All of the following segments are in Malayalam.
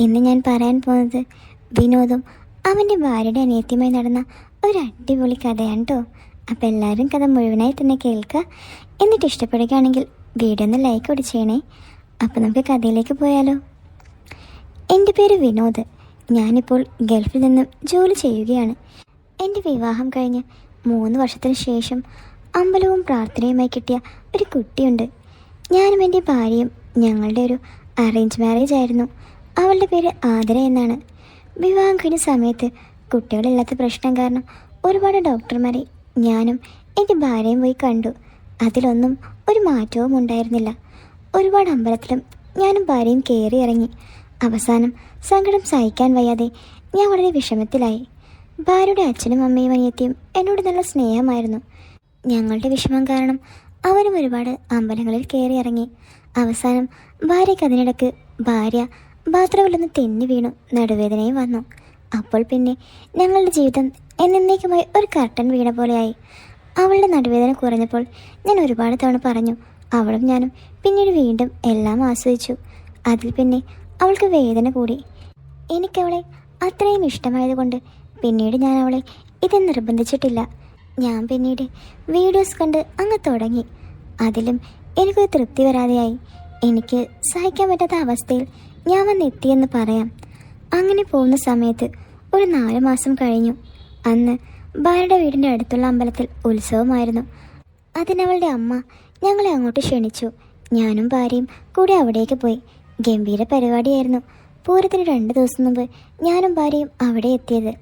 ഇന്ന് ഞാൻ പറയാൻ പോകുന്നത് വിനോദും അവന്റെ ഭാര്യയുടെ അനിയത്തിയുമായി നടന്ന ഒരു അടിപൊളി കഥയാണ് കേട്ടോ അപ്പോൾ എല്ലാവരും കഥ മുഴുവനായി തന്നെ കേൾക്കുക. എന്നിട്ട് ഇഷ്ടപ്പെടുകയാണെങ്കിൽ വീഡിയോ ഒന്ന് ലൈക്ക് കൂടി ചെയ്യണേ. അപ്പോൾ നമുക്ക് കഥയിലേക്ക് പോയാലോ. എന്റെ പേര് വിനോദ്. ഞാനിപ്പോൾ ഗൾഫിൽ നിന്നും ജോലി ചെയ്യുകയാണ്. എന്റെ വിവാഹം കഴിഞ്ഞ് മൂന്ന് വർഷത്തിന് ശേഷം അമ്പലവും പ്രാർത്ഥനയുമായി കിട്ടിയ ഒരു കുട്ടിയുണ്ട്. ഞാനും എന്റെ ഭാര്യയും ഞങ്ങളുടെ ഒരു അറേഞ്ച് മാരേജ് ആയിരുന്നു. അവളുടെ പേര് ആതിര എന്നാണ്. വിവാഹം കഴിഞ്ഞ സമയത്ത് കുട്ടികളില്ലാത്ത പ്രശ്നം കാരണം ഒരുപാട് ഡോക്ടർമാരെ ഞാനും എന്റെ ഭാര്യയും പോയി കണ്ടു. അതിലൊന്നും ഒരു മാറ്റവും ഉണ്ടായിരുന്നില്ല. ഒരുപാട് അമ്പലത്തിലും ഞാനും ഭാര്യയും കയറി ഇറങ്ങി. അവസാനം സങ്കടം സഹിക്കാൻ വയ്യാതെ ഞാൻ വളരെ വിഷമത്തിലായി. ഭാര്യയുടെ അച്ഛനും അമ്മയും അനിയത്തിയും എന്നോട് നല്ല സ്നേഹമായിരുന്നു. ഞങ്ങളുടെ വിഷമം കാരണം അവരും ഒരുപാട് അമ്പലങ്ങളിൽ കയറി ഇറങ്ങി. അവസാനം ഭാര്യയ്ക്ക് അതിനിടക്ക് ഭാര്യ ബാത്റൂമിൽ നിന്ന് തെന്നി വീണു. നടുവേദനയും വന്നു. അപ്പോൾ പിന്നെ ഞങ്ങളുടെ ജീവിതം എന്നേക്കുമായി ഒരു കർട്ടൻ വീണ പോലെയായി. അവളുടെ നടുവേദന കുറഞ്ഞപ്പോൾ ഞാൻ ഒരുപാട് തവണ പറഞ്ഞു അവളും ഞാനും പിന്നീട് വീണ്ടും എല്ലാം ആസ്വദിച്ചു. അതിൽ പിന്നെ അവൾക്ക് വേദന കൂടി. എനിക്കവളെ അത്രയും ഇഷ്ടമായതുകൊണ്ട് പിന്നീട് ഞാൻ അവളെ ഇത് നിർബന്ധിച്ചിട്ടില്ല. ഞാൻ പിന്നീട് വീഡിയോസ് കണ്ട് അങ്ങ് തുടങ്ങി. അതിലും എനിക്കൊരു തൃപ്തി വരാതെയായി. എനിക്ക് സഹിക്കാൻ പറ്റാത്ത അവസ്ഥയിൽ ഞാൻ വന്നെത്തിയെന്ന് പറയാം. അങ്ങനെ പോകുന്ന സമയത്ത് ഒരു നാല് മാസം കഴിഞ്ഞു. അന്ന് ഭാര്യയുടെ വീടിന്റെ അടുത്തുള്ള അമ്പലത്തിൽ ഉത്സവമായിരുന്നു. അതിനവളുടെ അമ്മ ഞങ്ങളെ അങ്ങോട്ട് ക്ഷണിച്ചു. ഞാനും ഭാര്യയും കൂടെ അവിടേക്ക് പോയി. ഗംഭീര പരിപാടിയായിരുന്നു. പൂരത്തിന് രണ്ട് ദിവസം മുമ്പ് ഞാനും ഭാര്യയും അവിടെ എത്തിയത്.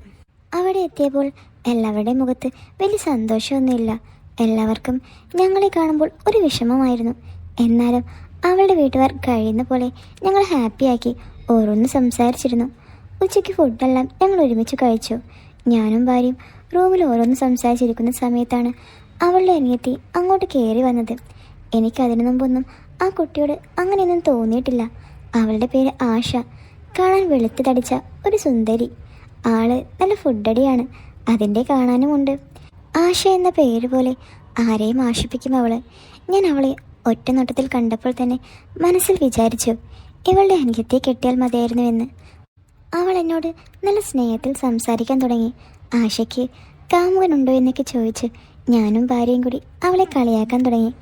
അവിടെ എത്തിയപ്പോൾ എല്ലാവരുടെയും മുഖത്ത് വലിയ സന്തോഷമൊന്നുമില്ല. എല്ലാവർക്കും ഞങ്ങളെ കാണുമ്പോൾ ഒരു വിഷമമായിരുന്നു. എന്നാലും അവളുടെ വീട്ടുകാർ കഴിയുന്ന പോലെ ഞങ്ങൾ ഹാപ്പിയാക്കി ഓരോന്ന് സംസാരിച്ചിരുന്നു. ഉച്ചയ്ക്ക് ഫുഡെല്ലാം ഞങ്ങൾ ഒരുമിച്ച് കഴിച്ചു. ഞാനും ഭാര്യയും റൂമിൽ ഓരോന്ന് സംസാരിച്ചിരിക്കുന്ന സമയത്താണ് അവളുടെ അനിയത്തി അങ്ങോട്ട് കയറി വന്നത്. എനിക്കതിനു മുമ്പൊന്നും ആ കുട്ടിയോട് അങ്ങനെയൊന്നും തോന്നിയിട്ടില്ല. അവളുടെ പേര് ആശ. കാണാൻ വെളുത്ത് തടിച്ച ഒരു സുന്ദരി. ആൾ നല്ല ഫുഡടിയാണ്. അതിന്റെ കാണാനുമുണ്ട്. ആശ എന്ന പേര് പോലെ ആരെയും ആശിപ്പിക്കും അവൾ. ഞാൻ അവളെ ഒറ്റ നോട്ടത്തിൽ കണ്ടപ്പോൾ തന്നെ മനസ്സിൽ വിചാരിച്ചു ഇവളുടെ അനിയത്തെ കെട്ടിയാൽ മതിയായിരുന്നുവെന്ന്. അവൾ എന്നോട് നല്ല സ്നേഹത്തിൽ സംസാരിക്കാൻ തുടങ്ങി. ആശയ്ക്ക് കാമുകനുണ്ടോ എന്നൊക്കെ ചോദിച്ച് ഞാനും ഭാര്യയും കൂടി അവളെ കളിയാക്കാൻ തുടങ്ങി.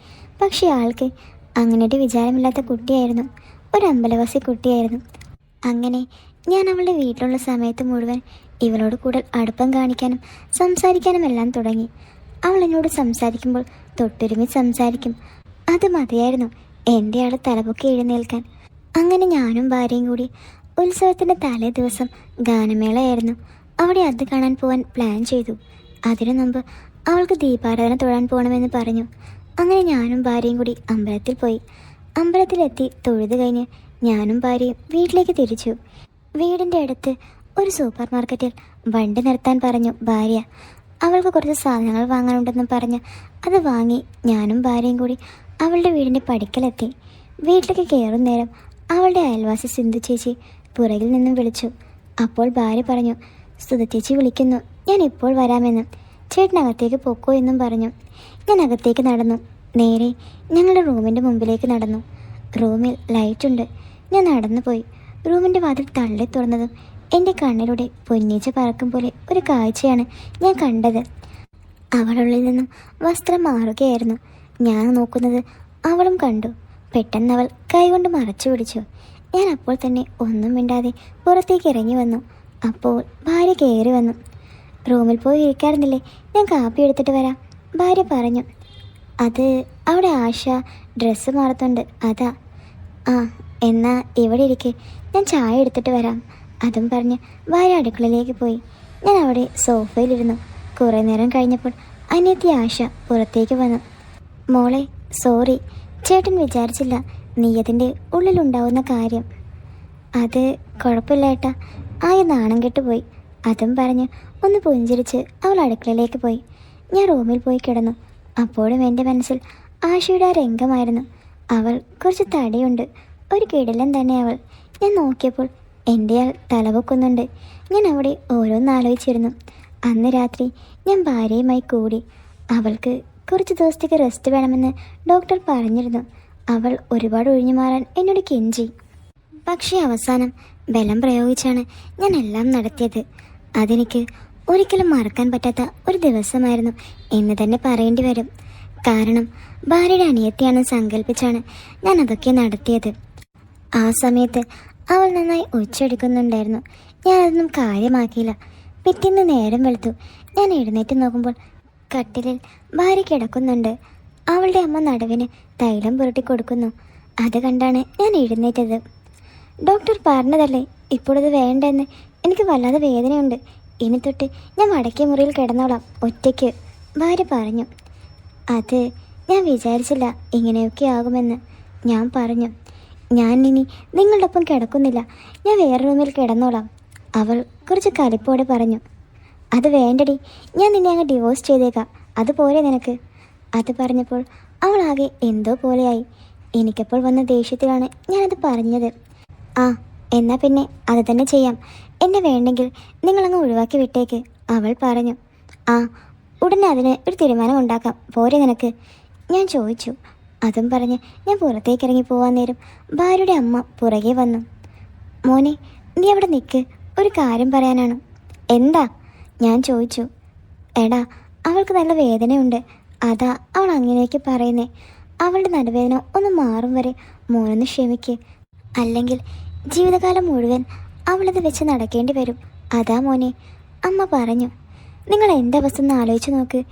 പക്ഷേ ആൾക്ക് അങ്ങനെ ഒരു വിചാരമില്ലാത്ത കുട്ടിയായിരുന്നു ഒരു അമ്പലവാസി കുട്ടിയായിരുന്നു. അങ്ങനെ ഞാൻ അവളുടെ വീട്ടിലുള്ള സമയത്ത് മുഴുവൻ ഇവളോട് കൂടുതൽ അടുപ്പം കാണിക്കാനും സംസാരിക്കാനും എല്ലാം തുടങ്ങി. അവൾ എന്നോട് സംസാരിക്കുമ്പോൾ തൊട്ടുരുമി സംസാരിക്കും. അത് മതിയായിരുന്നു. എന്റെ ആൾ തലപൊക്കി എഴുന്നേൽക്കാൻ. അങ്ങനെ ഞാനും ഭാര്യയും കൂടി ഉത്സവത്തിന്റെ തലേ ദിവസം ഗാനമേളയായിരുന്നു. അവിടെ അത് കാണാൻ പോകാൻ പ്ലാൻ ചെയ്തു. അതിനു മുമ്പ് അവൾക്ക് ദീപാരാധന തൊഴാൻ പോകണമെന്ന് പറഞ്ഞു. അങ്ങനെ ഞാനും ഭാര്യയും കൂടി അമ്പലത്തിൽ പോയി. അമ്പലത്തിലെത്തി തൊഴുത് കഴിഞ്ഞ് ഞാനും ഭാര്യയും വീട്ടിലേക്ക് തിരിച്ചു. വീടിന്റെ അടുത്ത് ഒരു സൂപ്പർ മാർക്കറ്റിൽ വണ്ടി നിർത്താൻ പറഞ്ഞു ഭാര്യ. അവൾക്ക് കുറച്ച് സാധനങ്ങൾ വാങ്ങാനുണ്ടെന്ന് പറഞ്ഞ് അത് വാങ്ങി ഞാനും ഭാര്യയും കൂടി അവളുടെ വീടിന്റെ പടിക്കലെത്തി. വീട്ടിലേക്ക് കയറും നേരം അവളുടെ അയൽവാസി സിന്ധു ചേച്ചി പുറകിൽ നിന്നും വിളിച്ചു. അപ്പോൾ ഭാര്യ പറഞ്ഞു സുധ ചേച്ചി വിളിക്കുന്നു. ഞാൻ ഇപ്പോൾ വരാമെന്ന്. ചേട്ടനകത്തേക്ക് പൊക്കോ എന്നും പറഞ്ഞു. ഞാൻ അകത്തേക്ക് നടന്നു. നേരെ ഞങ്ങളുടെ റൂമിന്റെ മുമ്പിലേക്ക് നടന്നു. റൂമിൽ ലൈറ്റുണ്ട്. ഞാൻ നടന്നു പോയി റൂമിന്റെ വാതിൽ തള്ളി തുറന്നതും എന്റെ കണ്ണിലൂടെ പൊന്നീച്ച പറക്കും പോലെ ഒരു കാഴ്ചയാണ് ഞാൻ കണ്ടത്. അവളുള്ളിൽ നിന്നും വസ്ത്രം മാറുകയായിരുന്നു. ഞാൻ നോക്കുന്നത് അവളും കണ്ടു. പെട്ടെന്ന് അവൾ കൈകൊണ്ട് മറച്ചു പിടിച്ചു. ഞാൻ അപ്പോൾ തന്നെ ഒന്നും മിണ്ടാതെ പുറത്തേക്ക് ഇറങ്ങി വന്നു. അപ്പോൾ ഭാര്യ കയറി വന്നു. റൂമിൽ പോയി ഇരിക്കാറുന്നില്ലേ ഞാൻ കാപ്പി എടുത്തിട്ട് വരാം. ഭാര്യ പറഞ്ഞു. അത് അവിടെ ആശ ഡ്രസ്സ് മാറത്തുണ്ട് അതാ. ആ എന്നാ ഇവിടെ ഇരിക്കെ. ഞാൻ ചായ എടുത്തിട്ട് വരാം. അതും പറഞ്ഞ് ഭാര്യ അടുക്കളയിലേക്ക് പോയി. ഞാൻ അവിടെ സോഫയിലിരുന്നു. കുറേ നേരം കഴിഞ്ഞപ്പോൾ അനിയത്തി ആശ പുറത്തേക്ക് വന്നു. മോളെ സോറി. ചേട്ടൻ വിചാരിച്ചില്ല നീ അതിന്റെ ഉള്ളിലുണ്ടാവുന്ന കാര്യം. അത് കുഴപ്പമില്ല ഏട്ടാ. ആയ നാണം കെട്ടുപോയി. അതും പറഞ്ഞ് ഒന്ന് പുഞ്ചിരിച്ച് അവൾ അടുക്കളയിലേക്ക് പോയി. ഞാൻ റൂമിൽ പോയി കിടന്നു. അപ്പോഴും എന്റെ മനസ്സിൽ ആശയുടെ ആ രംഗമായിരുന്നു. അവൾ കുറച്ച് തടിയുണ്ട്. ഒരു കിടിലൻ തന്നെ അവൾ. ഞാൻ നോക്കിയപ്പോൾ എന്റെ ആൾ തലപൊക്കുന്നുണ്ട്. ഞാൻ അവിടെ ഓരോന്നാലോചിച്ചിരുന്നു അന്ന് രാത്രി ഞാൻ ഭാര്യയുമായി കൂടി അവൾക്ക് കുറച്ച് ദിവസത്തേക്ക് റെസ്റ്റ് വേണമെന്ന് ഡോക്ടർ പറഞ്ഞിരുന്നു. അവൾ ഒരുപാട് ഒഴിഞ്ഞു മാറാൻ എന്നോട് കെഞ്ചി. പക്ഷേ അവസാനം ബലം പ്രയോഗിച്ചാണ് ഞാൻ എല്ലാം നടത്തിയത്. അതെനിക്ക് ഒരിക്കലും മറക്കാൻ പറ്റാത്ത ഒരു ദിവസമായിരുന്നു എന്ന് തന്നെ പറയേണ്ടി വരും. കാരണം ഭാര്യയുടെ അനിയത്തിയാണ് സങ്കല്പിച്ചാണ് ഞാൻ അതൊക്കെ നടത്തിയത്. ആ സമയത്ത് അവൾ നന്നായി ഒച്ചെടുക്കുന്നുണ്ടായിരുന്നു ഞാനതൊന്നും കാര്യമാക്കിയില്ല. പിറ്റേന്ന് നേരം വെളുത്തു. ഞാൻ എഴുന്നേറ്റ് നോക്കുമ്പോൾ കട്ടിലിൽ ഭാര്യ കിടക്കുന്നുണ്ട്. അവളുടെ അമ്മ നടുവിന് തൈലം പുരട്ടി കൊടുക്കുന്നു. അത് കണ്ടാണ് ഞാൻ എഴുന്നേറ്റത്. ഡോക്ടർ പറഞ്ഞതല്ലേ ഇപ്പോഴത് വേണ്ടെന്ന്. എനിക്ക് വല്ലാതെ വേദനയുണ്ട്. ഇനി തൊട്ട് ഞാൻ വടക്കേ മുറിയിൽ കിടന്നോളാം ഒറ്റയ്ക്ക്. ഭാര്യ പറഞ്ഞു. അത് ഞാൻ വിചാരിച്ചില്ല ഇങ്ങനെയൊക്കെ ആകുമെന്ന്. ഞാൻ പറഞ്ഞു ഞാൻ ഇനി നിങ്ങളുടെ ഒപ്പം കിടക്കുന്നില്ല. ഞാൻ വേറെ റൂമിൽ കിടന്നോളാം. അവൾ കുറച്ച് കലിപ്പോടെ പറഞ്ഞു അത് വേണ്ടടി. ഞാൻ നിന്നെ അങ്ങ് ഡിവോഴ്സ് ചെയ്തേക്കാം. അതുപോലെ നിനക്ക്. അത് പറഞ്ഞപ്പോൾ അവൾ ആകെ എന്തോ പോലെയായി. എനിക്കപ്പോൾ വന്ന ദേഷ്യത്തിലാണ് ഞാനത് പറഞ്ഞത്. ആ എന്നാൽ പിന്നെ അത് തന്നെ ചെയ്യാം. എന്നെ വേണ്ടെങ്കിൽ നിങ്ങളങ്ങ് ഒഴിവാക്കി വിട്ടേക്ക്. അവൾ പറഞ്ഞു. ആ ഉടനെ അതിന് ഒരു തീരുമാനം ഉണ്ടാക്കാം. പോരെ നിനക്ക്. ഞാൻ ചോദിച്ചു. അതും പറഞ്ഞ് ഞാൻ പുറത്തേക്ക് ഇറങ്ങി പോവാൻ നേരം ഭാര്യയുടെ അമ്മ പുറകെ വന്നു. മോനെ നീ അവിടെ നിൽക്ക് ഒരു കാര്യം പറയാനാണ്. എന്താ? ഞാൻ ചോദിച്ചു എടാ അവൾക്ക് നല്ല വേദനയുണ്ട്. അതാ അവൾ അങ്ങനെയൊക്കെ പറയുന്നേ. അവളുടെ നടുവേദന ഒന്ന് മാറും വരെ. മോനൊന്ന് ക്ഷമിക്ക്. അല്ലെങ്കിൽ ജീവിതകാലം മുഴുവൻ അവളത് വെച്ച് നടക്കേണ്ടി വരും. അതാ മോനെ. അമ്മ പറഞ്ഞു നിങ്ങൾ എന്താ അവസ്ഥ ആലോചിച്ച് നോക്ക്.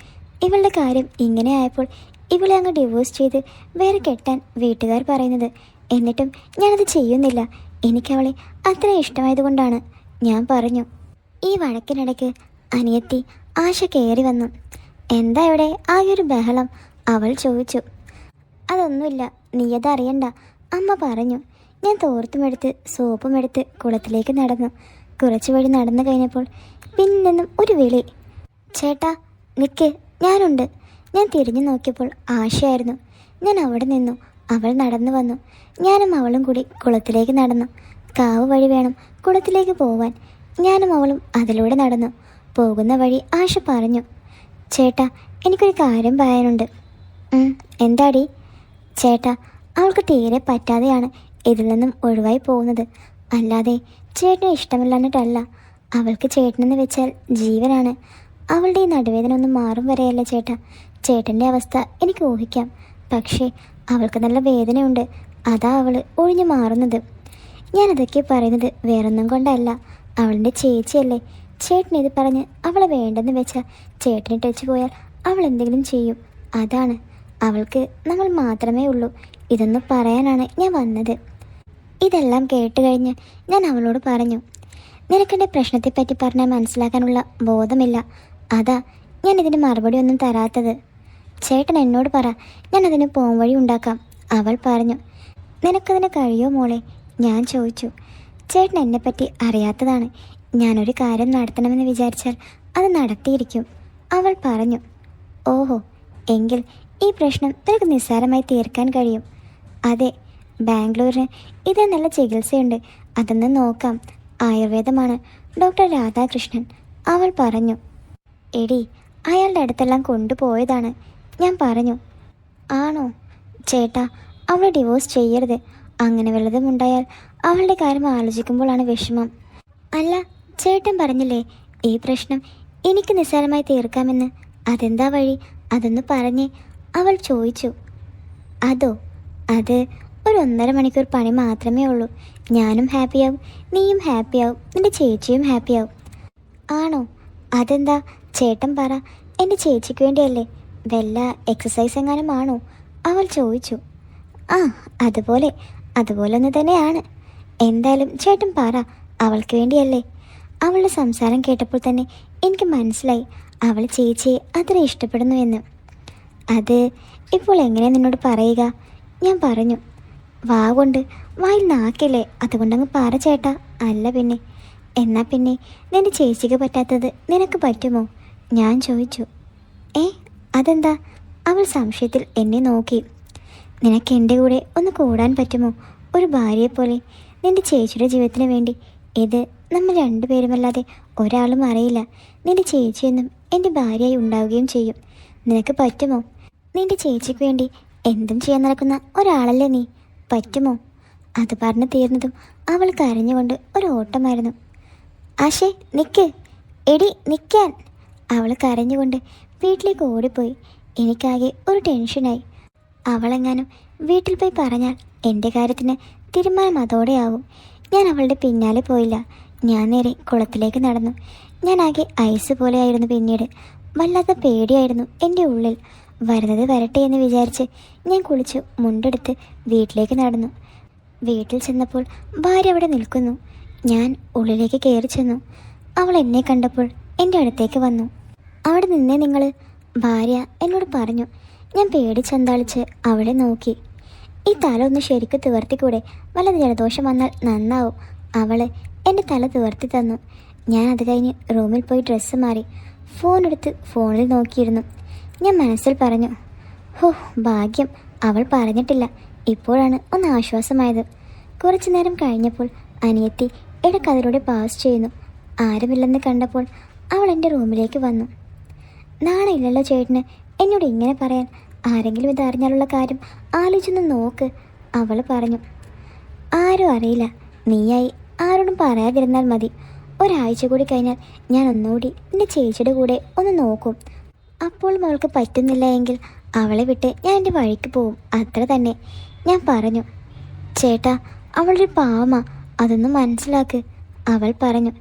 ഇവളുടെ കാര്യം ഇങ്ങനെ ആയപ്പോൾ ഇവളെ അങ്ങ് ഡിവോഴ്സ് ചെയ്ത് വേറെ കെട്ടാൻ വീട്ടുകാർ പറയുന്നത്. എന്നിട്ടും ഞാനത് ചെയ്യുന്നില്ല. എനിക്കവളെ അത്ര ഇഷ്ടമായതുകൊണ്ടാണ്. ഞാൻ പറഞ്ഞു ഈ വഴക്കിനിടയ്ക്ക് അനിയത്തി ആശ കയറി വന്നു. എന്താ ഇവിടെ? ആ ഒരു ബഹളം. അവൾ ചോദിച്ചു. അതൊന്നുമില്ല. നീ അതറിയണ്ട അമ്മ പറഞ്ഞു. ഞാൻ തോർത്തുമെടുത്ത് സോപ്പുമെടുത്ത് കുളത്തിലേക്ക് നടന്നു. കുറച്ചു വഴി നടന്നു കഴിഞ്ഞപ്പോൾ പിന്നിൽ നിന്നും ഒരു വിളി. ചേട്ടാ നിക്ക്. ഞാനുണ്ട്. ഞാൻ തിരിഞ്ഞു നോക്കിയപ്പോൾ ആശയായിരുന്നു. ഞാൻ അവിടെ നിന്നു. അവൾ നടന്നു വന്നു. ഞാനും അവളും കൂടി കുളത്തിലേക്ക് നടന്നു. കാവ് വഴി വേണം കുളത്തിലേക്ക് പോവാൻ. ഞാനും അവളും അതിലൂടെ നടന്നു. പോകുന്ന വഴി ആശ പറഞ്ഞു. ചേട്ടാ എനിക്കൊരു കാര്യം പറയാനുണ്ട്. "ഉം, എന്താടി? ചേട്ടാ അവൾക്ക് തീരെ പറ്റാതെയാണ് ഇതിൽ നിന്നും ഒഴിവായി പോകുന്നത്. അല്ലാതെ ചേട്ടന് ഇഷ്ടമില്ലാഞ്ഞിട്ടല്ല. അവൾക്ക് ചേട്ടനെന്ന് വെച്ചാൽ ജീവനാണ്. അവളുടെ ഈ നടുവേദന ഒന്നും മാറും വരെയല്ല ചേട്ടാ. ചേട്ടന്റെ അവസ്ഥ എനിക്ക് ഊഹിക്കാം. പക്ഷേ അവൾക്ക് നല്ല വേദനയുണ്ട്. അതാ അവൾ ഒഴിഞ്ഞു മാറുന്നത്. ഞാനതൊക്കെ പറയുന്നത് വേറൊന്നും കൊണ്ടല്ല. അവളുടെ ചേച്ചിയല്ലേ. ചേട്ടൻ ഇത് പറഞ്ഞ് അവളെ വേണ്ടെന്ന് വെച്ചാൽ ചേട്ടനെ ടച്ച് പോയാൽ അവൾ എന്തെങ്കിലും ചെയ്യും. അതാണ്. അവൾക്ക് നമ്മൾ മാത്രമേ ഉള്ളൂ. ഇതൊന്ന് പറയാനാണ് ഞാൻ വന്നത്. ഇതെല്ലാം കേട്ട് കഴിഞ്ഞ് ഞാൻ അവളോട് പറഞ്ഞു നിനക്കെന്റെ പ്രശ്നത്തെപ്പറ്റി പറഞ്ഞാൽ മനസ്സിലാക്കാനുള്ള ബോധമില്ല. അതാ ഞാൻ ഇതിന് മറുപടി ഒന്നും തരാത്തത്. ചേട്ടൻ എന്നോട് പറ ഞാൻ അതിന് പോം വഴി ഉണ്ടാക്കാം. അവൾ പറഞ്ഞു നിനക്കതിന് കഴിയോ മോളെ? ഞാൻ ചോദിച്ചു ചേട്ടൻ എന്നെപ്പറ്റി അറിയാത്തതാണ്. ഞാനൊരു കാര്യം നടത്തണമെന്ന് വിചാരിച്ചാൽ അത് നടത്തിയിരിക്കും. അവൾ പറഞ്ഞു ഓഹോ എങ്കിൽ ഈ പ്രശ്നം നിനക്ക് നിസ്സാരമായി തീർക്കാൻ കഴിയും. അതെ ബാംഗ്ലൂരിന് ഇത് നല്ല ചികിത്സയുണ്ട്. അതൊന്ന് നോക്കാം. ആയുർവേദമാണ്. ഡോക്ടർ രാധാകൃഷ്ണൻ. അവൾ പറഞ്ഞു എടി അയാളുടെ അടുത്തെല്ലാം കൊണ്ടുപോയതാണ്. ഞാൻ പറഞ്ഞു ആണോ? ചേട്ടാ അവളെ ഡിവോഴ്സ് ചെയ്യരുത്. അങ്ങനെ വല്ലതും ഉണ്ടായാൽ അവളുടെ കാര്യം ആലോചിക്കുമ്പോഴാണ് വിഷമം. അല്ല ചേട്ടൻ പറഞ്ഞില്ലേ ഈ പ്രശ്നം എനിക്ക് നിസ്സാരമായി തീർക്കാമെന്ന്. അതെന്താ വഴി? അതൊന്ന് പറഞ്ഞ്. അവൾ ചോദിച്ചു. അതോ അത് ഒരു ഒന്നര മണിക്കൂർ പണി മാത്രമേ ഉള്ളൂ. ഞാനും ഹാപ്പിയാവും നീയും ഹാപ്പിയാവും നിന്റെ ചേച്ചിയും ഹാപ്പിയാവും. ആണോ? അതെന്താ? ചേട്ടൻ പറ. എന്റെ ചേച്ചിക്ക് വേണ്ടിയല്ലേ? വല്ല എക്സസൈസ് എങ്ങാനും ആണോ? അവൾ ചോദിച്ചു. ആ അതുപോലെ. അതുപോലെ ഒന്ന് തന്നെയാണ്. എന്തായാലും ചേട്ടൻ പറ. അവൾക്ക് വേണ്ടിയല്ലേ? അവളുടെ സംസാരം കേട്ടപ്പോൾ തന്നെ എനിക്ക് മനസ്സിലായി അവൾ ചേച്ചിയെ അത്ര ഇഷ്ടപ്പെടുന്നുവെന്ന്. അത് ഇപ്പോൾ എങ്ങനെ നിന്നോട് പറയുക? ഞാൻ പറഞ്ഞു വാ കൊണ്ട് വായിൽ നാക്കില്ലേ? അതുകൊണ്ടങ്ങ് പറ ചേട്ടാ. അല്ല പിന്നെ എന്നാ പിന്നെ നിന്റെ ചേച്ചിക്ക് പറ്റാത്തത് നിനക്ക് പറ്റുമോ? ഞാൻ ചോദിച്ചു ഏ അതെന്താ? അവൾ സംശയത്തിൽ എന്നെ നോക്കി നിനക്ക് എന്റെ കൂടെ ഒന്ന് കൂടാൻ പറ്റുമോ? ഒരു ഭാര്യയെപ്പോലെ നിന്റെ ചേച്ചിയുടെ ജീവിതത്തിന് വേണ്ടി ഇത് നമ്മൾ രണ്ടുപേരുമല്ലാതെ ഒരാളും അറിയില്ല. നിന്റെ ചേച്ചിയെന്നും എന്റെ ഭാര്യയായി ഉണ്ടാവുകയും ചെയ്യും. നിനക്ക് പറ്റുമോ? നിന്റെ ചേച്ചിക്ക് വേണ്ടി എന്തും ചെയ്യാൻ നടക്കുന്ന ഒരാളല്ലേ നീ? പറ്റുമോ? അത് പറഞ്ഞു തീർന്നതും അവൾ കരഞ്ഞുകൊണ്ട് ഒരു ഓട്ടമായിരുന്നു. ആശേ നിക്ക്. എടി നിൽക്കാൻ അവൾ കരഞ്ഞുകൊണ്ട് വീട്ടിലേക്ക് ഓടിപ്പോയി. എനിക്കാകെ ഒരു ടെൻഷനായി. അവളെങ്ങാനും വീട്ടിൽ പോയി പറഞ്ഞാൽ എന്റെ കാര്യത്തിന് തീരുമാനം അതോടെയാവും. ഞാൻ അവളുടെ പിന്നാലെ പോയില്ല. ഞാൻ നേരെ കുളത്തിലേക്ക് നടന്നു. ഞാൻ ആകെ ഐസ് പോലെയായിരുന്നു പിന്നീട്. വല്ലാത്ത പേടിയായിരുന്നു എന്റെ ഉള്ളിൽ. വരുന്നത് വരട്ടെ എന്ന് വിചാരിച്ച് ഞാൻ കുളിച്ച് മുണ്ടെടുത്ത് വീട്ടിലേക്ക് നടന്നു. വീട്ടിൽ ചെന്നപ്പോൾ ഭാര്യ അവിടെ നിൽക്കുന്നു. ഞാൻ ഉള്ളിലേക്ക് കയറി ചെന്നു. അവൾ എന്നെ കണ്ടപ്പോൾ എന്റെ അടുത്തേക്ക് വന്നു. അവിടെ നിന്നേ നിങ്ങൾ ഭാര്യ എന്നോട് പറഞ്ഞു. ഞാൻ പേടിച്ചന്താളിച്ച് അവളെ നോക്കി. ഈ തല ഒന്ന് ശരിക്കും തുവർത്തിക്കൂടെ. വല്ല ജലദോഷം വന്നാൽ നന്നാവും. അവൾ എന്റെ തല തുവർത്തി തന്നു. ഞാൻ അത് കഴിഞ്ഞ് റൂമിൽ പോയി ഡ്രസ്സ് മാറി. ഫോൺ എടുത്ത് ഫോണിൽ നോക്കിയിരുന്നു. ഞാൻ മനസ്സിൽ പറഞ്ഞു ഹോ ഭാഗ്യം. അവൾ പറഞ്ഞിട്ടില്ല. ഇപ്പോഴാണ് ഒന്ന് ആശ്വാസമായത്. കുറച്ചു നേരം കഴിഞ്ഞപ്പോൾ അനിയത്തി ഇടക്കതിലൂടെ പാസ് ചെയ്യുന്നു. ആരുമില്ലെന്ന് കണ്ടപ്പോൾ അവൾ എന്റെ റൂമിലേക്ക് വന്നു. നാളെ ഇല്ലല്ലോ ചേട്ടന്. എന്നോട് ഇങ്ങനെ പറയാൻ ആരെങ്കിലും ഇത് അറിഞ്ഞാലുള്ള കാര്യം ആലോചിച്ചൊന്ന് നോക്ക്. അവൾ പറഞ്ഞു ആരും അറിയില്ല. നീയായി ആരോടും പറയാതിരുന്നാൽ മതി. ഒരാഴ്ച കൂടി കഴിഞ്ഞാൽ ഞാൻ ഒന്നുകൂടി എന്റെ ചേച്ചിയുടെ കൂടെ ഒന്ന് നോക്കും. അപ്പോൾ അവൾക്ക് പറ്റുന്നില്ല എങ്കിൽ അവളെ വിട്ട് ഞാൻ എന്റെ വഴിക്ക് പോവും. അത്ര തന്നെ. ഞാൻ പറഞ്ഞു ചേട്ടാ അവളൊരു പാവമാ. അതൊന്നും മനസ്സിലാക്ക്. അവൾ പറഞ്ഞു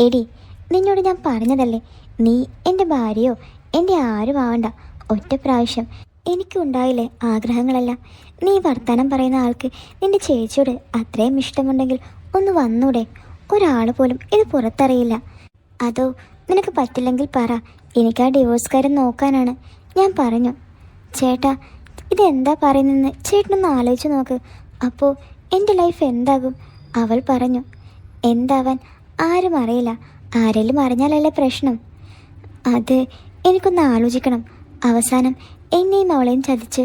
എടി നിന്നോട് ഞാൻ പറഞ്ഞതല്ലേ? നീ എന്റെ ഭാര്യയോ എന്റെ ആരും ആവണ്ട. ഒറ്റ പ്രാവശ്യം എനിക്കുണ്ടായില്ലേ ആഗ്രഹങ്ങളെല്ലാം? നീ വർത്തമാനം പറയുന്ന ആൾക്ക് നിന്റെ ചേച്ചിയോട് അത്രയും ഇഷ്ടമുണ്ടെങ്കിൽ ഒന്ന് വന്നൂടെ. ഒരാൾ പോലും ഇത് പുറത്തറിയില്ല. അതോ നിനക്ക് പറ്റില്ലെങ്കിൽ പറ. എനിക്ക് ആ കാര്യം നോക്കാനാണ്. ഞാൻ പറഞ്ഞു. ചേട്ടാ ഇതെന്താ പറയുന്നതെന്ന് ചേട്ടനൊന്ന് ആലോചിച്ച് നോക്ക്. അപ്പോൾ എന്റെ ലൈഫ് എന്താകും? അവൾ പറഞ്ഞു. എന്താവാൻ ആരും അറിയില്ല. ആരെങ്കിലും അറിഞ്ഞാലല്ലേ പ്രശ്നം. അത് എനിക്കൊന്ന് ആലോചിക്കണം. അവസാനം എന്നെയും അവളെയും ചതിച്ച്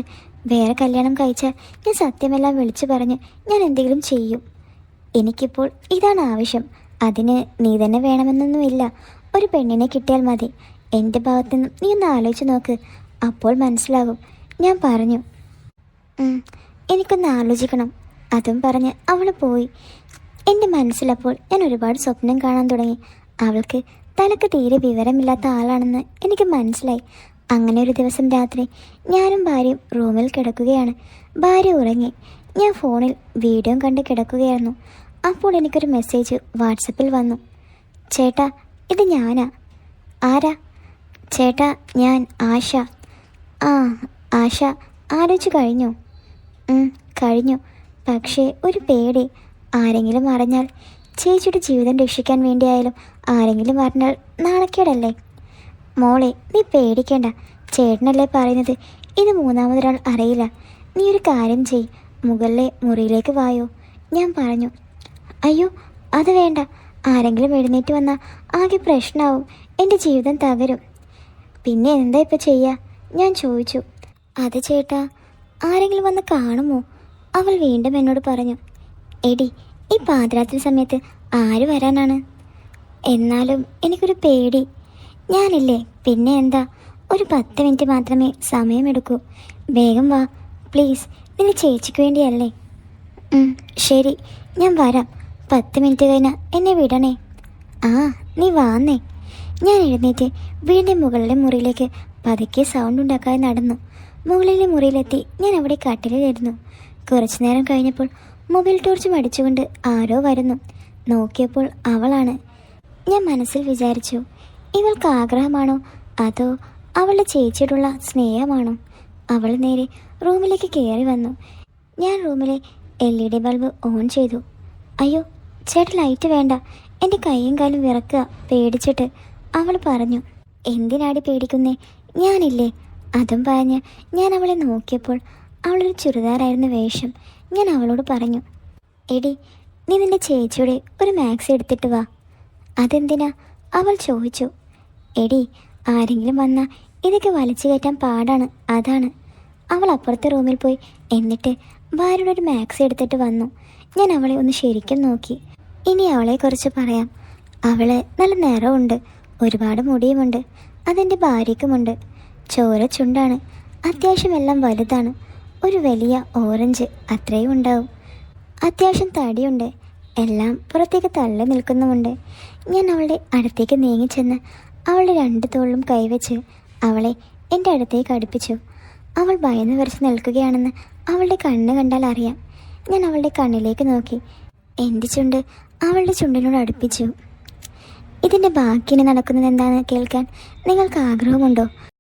വേറെ കല്യാണം കഴിച്ചാൽ ഞാൻ സത്യമെല്ലാം വിളിച്ചു പറഞ്ഞ് ഞാൻ എന്തെങ്കിലും ചെയ്യും. എനിക്കിപ്പോൾ ഇതാണ് ആവശ്യം. അതിന് നീ തന്നെ വേണമെന്നൊന്നുമില്ല. ഒരു പെണ്ണിനെ കിട്ടിയാൽ മതി. എന്റെ ഭാഗത്തു നിന്നും നീ ഒന്ന് ആലോചിച്ച് നോക്ക്. അപ്പോൾ മനസ്സിലാകും. ഞാൻ പറഞ്ഞു. "ഉം, എനിക്കൊന്ന് ആലോചിക്കണം. അതും പറഞ്ഞ് അവൾ പോയി. എന്റെ മനസ്സിലപ്പോൾ ഞാൻ ഒരുപാട് സ്വപ്നം കാണാൻ തുടങ്ങി. അവൾക്ക് തലക്ക് തീരെ വിവരമില്ലാത്ത ആളാണെന്ന് എനിക്ക് മനസ്സിലായി. അങ്ങനെ ഒരു ദിവസം രാത്രി ഞാനും ഭാര്യയും റൂമിൽ കിടക്കുകയാണ്. ഭാര്യ ഉറങ്ങി. ഞാൻ ഫോണിൽ വീഡിയോ കണ്ട് കിടക്കുകയായിരുന്നു. അപ്പോൾ എനിക്കൊരു മെസ്സേജ് വാട്സപ്പിൽ വന്നു. ചേട്ടാ ഇത് ഞാനാ. ആരാ? ചേട്ടാ ഞാൻ ആശ. ആ ആശ ആലോചിച്ച് കഴിഞ്ഞു? കഴിഞ്ഞു. പക്ഷേ ഒരു പേടി. ആരെങ്കിലും അറിഞ്ഞാൽ ചേച്ചിയുടെ ജീവിതം രക്ഷിക്കാൻ വേണ്ടിയായാലും ആരെങ്കിലും അറിഞ്ഞാൽ നാണക്കേടല്ലേ? മോളെ നീ പേടിക്കേണ്ട. ചേട്ടനല്ലേ പറയുന്നത്? ഇത് മൂന്നാമതൊരാൾ അറിയില്ല. നീ ഒരു കാര്യം ചെയ് മുകളിലെ മുറിയിലേക്ക് വായോ. ഞാൻ പറഞ്ഞു അയ്യോ അത് വേണ്ട. ആരെങ്കിലും എഴുന്നേറ്റ് വന്നാൽ ആകെ പ്രശ്നമാവും എന്റെ ജീവിതം തകരും. പിന്നെ എന്താ ഇപ്പോൾ ചെയ്യുക ഞാൻ ചോദിച്ചു. അത് ചേട്ടാ ആരെങ്കിലും വന്ന് കാണുമോ? അവൾ വീണ്ടും എന്നോട് പറഞ്ഞു എടി ഈ പാതിരാത്രി സമയത്ത് ആര് വരാനാണ്? എന്നാലും എനിക്കൊരു പേടി. ഞാനില്ലേ പിന്നെ എന്താ? ഒരു പത്ത് മിനിറ്റ് മാത്രമേ സമയമെടുക്കൂ. വേഗം വാ പ്ലീസ്. നിന്റെ ചേച്ചിക്ക് വേണ്ടിയല്ലേ? ശരി. ഞാൻ വരാം. പത്ത് മിനിറ്റ് കഴിഞ്ഞാൽ എന്നെ വിടണേ. ആ നീ വാന്നേ. ഞാൻ എഴുന്നേറ്റ് വീടിന്റെ മുകളിലെ മുറിയിലേക്ക് പതുക്കെ സൗണ്ട് ഉണ്ടാക്കാതെ നടന്നു. മുകളിലെ മുറിയിലെത്തി ഞാൻ അവിടെ കട്ടിലിരുന്നു കുറച്ചു നേരം കഴിഞ്ഞപ്പോൾ മൊബൈൽ ടോർച്ച് മടിച്ചുകൊണ്ട് ആരോ വരുന്നു. നോക്കിയപ്പോൾ അവളാണ്. ഞാൻ മനസ്സിൽ വിചാരിച്ചു ഇവൾക്ക് ആഗ്രഹമാണോ? അതോ അവളുടെ ചേച്ചിയോടുള്ള സ്നേഹമാണോ? അവൾ നേരെ റൂമിലേക്ക് കയറി വന്നു. ഞാൻ റൂമിലെ L E D bulb on ചെയ്തു. അയ്യോ ചേട്ടൻ ലൈറ്റ് വേണ്ട. എന്റെ കൈയും കാലും വിറക്കുക പേടിച്ചിട്ട് അവൾ പറഞ്ഞു എന്തിനാടി പേടിക്കുന്നേ? ഞാനില്ലേ? അതും പറഞ്ഞ് ഞാൻ അവളെ നോക്കിയപ്പോൾ അവളൊരു ചുരിദാറായിരുന്നു വേഷം. ഞാൻ അവളോട് പറഞ്ഞു എടി നീ നിന്റെ ചേച്ചിയുടെ ഒരു മാക്സ് എടുത്തിട്ട് വാ. അതെന്തിനാ? അവൾ ചോദിച്ചു എടി ആരെങ്കിലും വന്നാൽ ഇതൊക്കെ വലിച്ചു കയറ്റാൻ പാടാണ് അതാണ്. അവൾ അപ്പുറത്തെ റൂമിൽ പോയി. എന്നിട്ട് ഭാര്യയുടെ ഒരു മാക്സ് എടുത്തിട്ട് വന്നു. ഞാൻ അവളെ ഒന്ന് ശരിക്കും നോക്കി. ഇനി അവളെ കുറിച്ച് പറയാം. അവൾ നല്ല നിറമുണ്ട് ഒരുപാട് മുടിയുമുണ്ട്. അതെന്റെ ഭാര്യയ്ക്കുമുണ്ട്. ചോര ചുണ്ടാണ്. അത്യാവശ്യം എല്ലാം വലുതാണ്. ഒരു വലിയ ഓറഞ്ച് അത്രയും ഉണ്ടാവും. അത്യാവശ്യം തടിയുണ്ട്. എല്ലാം പുറത്തേക്ക് തള്ളി നിൽക്കുന്നുമുണ്ട്. ഞാൻ അവളുടെ അടുത്തേക്ക് നീങ്ങിച്ചെന്ന് അവളുടെ രണ്ട് തോളിലും കൈവച്ച് അവളെ എന്റെ അടുത്തേക്ക് അടുപ്പിച്ചു. അവൾ ഭയന്ന് വരച്ച് നിൽക്കുകയാണെന്ന് അവളുടെ കണ്ണ് കണ്ടാൽ അറിയാം. ഞാൻ അവളുടെ കണ്ണിലേക്ക് നോക്കി. എന്റെ ചുണ്ട് അവളുടെ ചുണ്ടിനോട് അടുപ്പിച്ചു. ഇതിന്റെ ബാക്കി നടക്കുന്നത് എന്താണെന്ന് കേൾക്കാൻ നിങ്ങൾക്ക് ആഗ്രഹമുണ്ടോ?